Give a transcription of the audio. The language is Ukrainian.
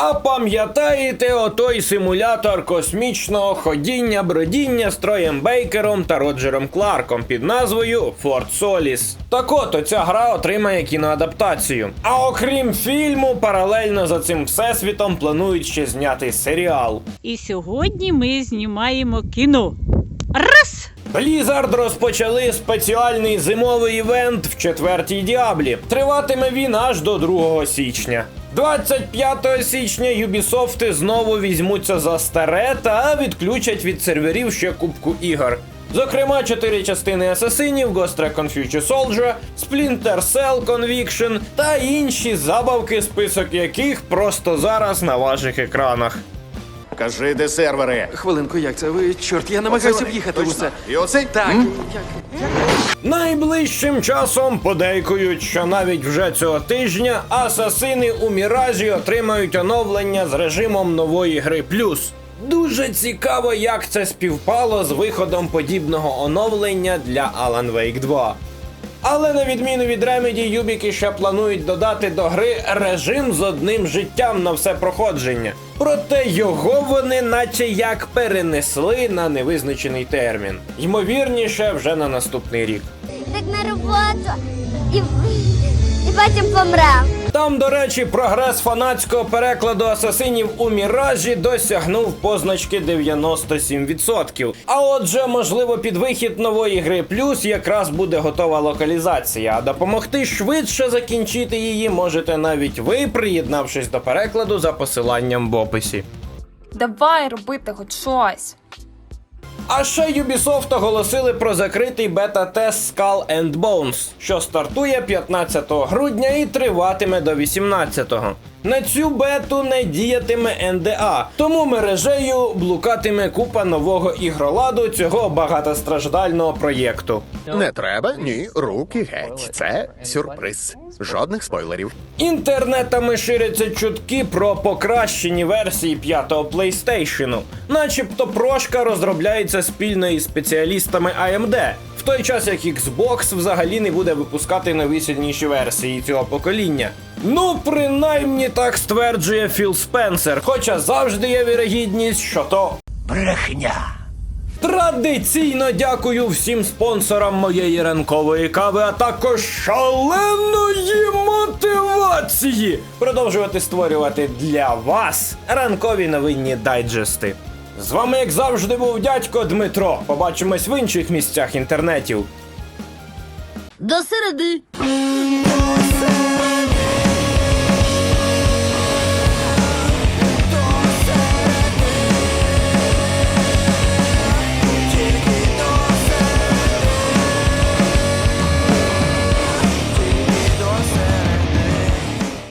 А пам'ятаєте отой симулятор космічного ходіння, бродіння з Троєм Бейкером та Роджером Кларком під назвою Fort Solis? Так от оця гра отримає кіноадаптацію. А окрім фільму, паралельно за цим всесвітом планують ще зняти серіал. І сьогодні ми знімаємо кіно. Раз! Blizzard розпочали спеціальний зимовий івент в четвертій діаблі. Триватиме він аж до 2 січня. 25 січня Юбісофти знову візьмуться за старе та відключать від серверів ще кубку ігор. Зокрема, чотири частини асасинів, Ghost Recon Future Soldier, Splinter Cell Conviction та інші забавки, список яких просто зараз на ваших екранах. Кажи, де сервери. Хвилинку, як це? Ви чорт, я намагаюся Оце в усе. І оцей? Так, М? як? Найближчим часом подейкують, що навіть вже цього тижня асасини у Міражі отримають оновлення з режимом нової гри плюс. Дуже цікаво, як це співпало з виходом подібного оновлення для Alan Wake 2. Але на відміну від Remedy, юбіки ще планують додати до гри режим з одним життям на все проходження. Проте його вони наче як перенесли на невизначений термін. Ймовірніше, вже на наступний рік. так на роботу і, і потім помрем. Там, до речі, прогрес фанатського перекладу асасинів у Міражі досягнув позначки 97%. А отже, можливо, під вихід нової гри плюс якраз буде готова локалізація. А допомогти швидше закінчити її можете навіть ви, приєднавшись до перекладу за посиланням в описі. Давай робити хоч щось. А ще Ubisoft оголосили про закритий бета-тест Skull and Bones, що стартує 15 грудня і триватиме до 18-го. На цю бету не діятиме НДА, тому мережею блукатиме купа нового ігроладу цього багатостраждального проєкту. Не треба, ні, руки геть. Це сюрприз. Жодних спойлерів. Інтернетами ширяться чутки про покращені версії п'ятого PlayStation. Начебто прошка розробляється спільно із спеціалістами AMD, той час як Xbox взагалі не буде випускати найвисільніші версії цього покоління. Ну, принаймні так стверджує Філ Спенсер, хоча завжди є вірогідність, що то Брехня! Традиційно дякую всім спонсорам моєї ранкової кави, а також шаленої мотивації продовжувати створювати для вас ранкові новинні дайджести. З вами, як завжди, був дядько Дмитро. Побачимось в інших місцях інтернетів. До середи.